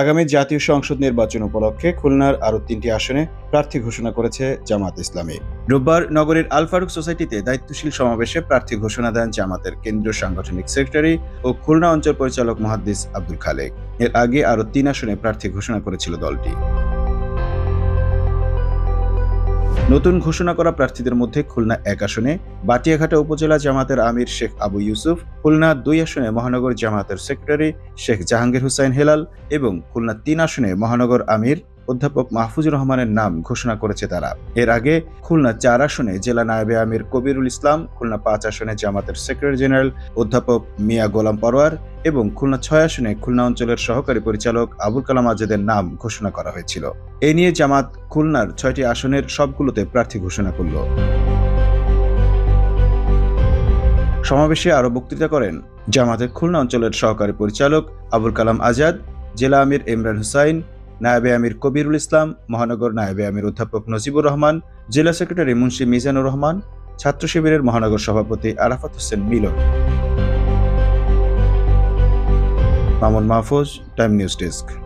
আগামী জাতীয় সংসদ নির্বাচন উপলক্ষে খুলনার আরও তিনটি আসনে প্রার্থী ঘোষণা করেছে জামাত ইসলামী। রোববার নগরের আল ফারুক সোসাইটিতে দায়িত্বশীল সমাবেশে প্রার্থী ঘোষণা দেন জামাতের কেন্দ্রীয় সাংগঠনিক সেক্রেটারি ও খুলনা অঞ্চল পরিচালক মহাদ্দিস আব্দুল খালেক। এর আগে আরও তিন আসনে প্রার্থী ঘোষণা করেছিল দলটি। নতুন ঘোষণা করা প্রার্থীদের মধ্যে খুলনা এক আসনে, বাটিয়াঘাটা উপজেলা জামাতের আমির শেখ আবু ইউসুফ, খুলনা দুই আসনে মহানগর জামাতের সেক্রেটারি শেখ জাহাঙ্গীর হুসাইন হেলাল এবং খুলনা তিন আসনে মহানগর আমির অধ্যাপক মাহফুজুর রহমানের নাম ঘোষণা করেছে তারা। এর আগে খুলনা চার আসনে জেলা নায়েবে আমির কবিরুল ইসলাম, খুলনা পাঁচ আসনে জামাতের সেক্রেটারি জেনারেল অধ্যাপক মিয়া গোলাম পরোয়ার এবং খুলনা ছয় আসনে খুলনা অঞ্চলের সহকারী পরিচালক আবুল কালাম আজাদের নাম ঘোষণা করা হয়েছিল। এ নিয়ে জামাত খুলনার ছয়টি আসনের সবগুলোতে প্রার্থী ঘোষণা করল। সমাবেশে আরও বক্তৃতা করেন জামাতের খুলনা অঞ্চলের সহকারী পরিচালক আবুল কালাম আজাদ, জেলা আমির ইমরান হুসাইন নায়েবে আমির কবিরুল ইসলাম, মহানগর নায়েবে আমির অধ্যাপক নজিবুর রহমান, জেলা সেক্রেটারি মুন্সি মিজানুর রহমান, ছাত্র শিবিরের মহানগর সভাপতি Arafat Hossain Milon. Mamun Mahfuz, time news desk.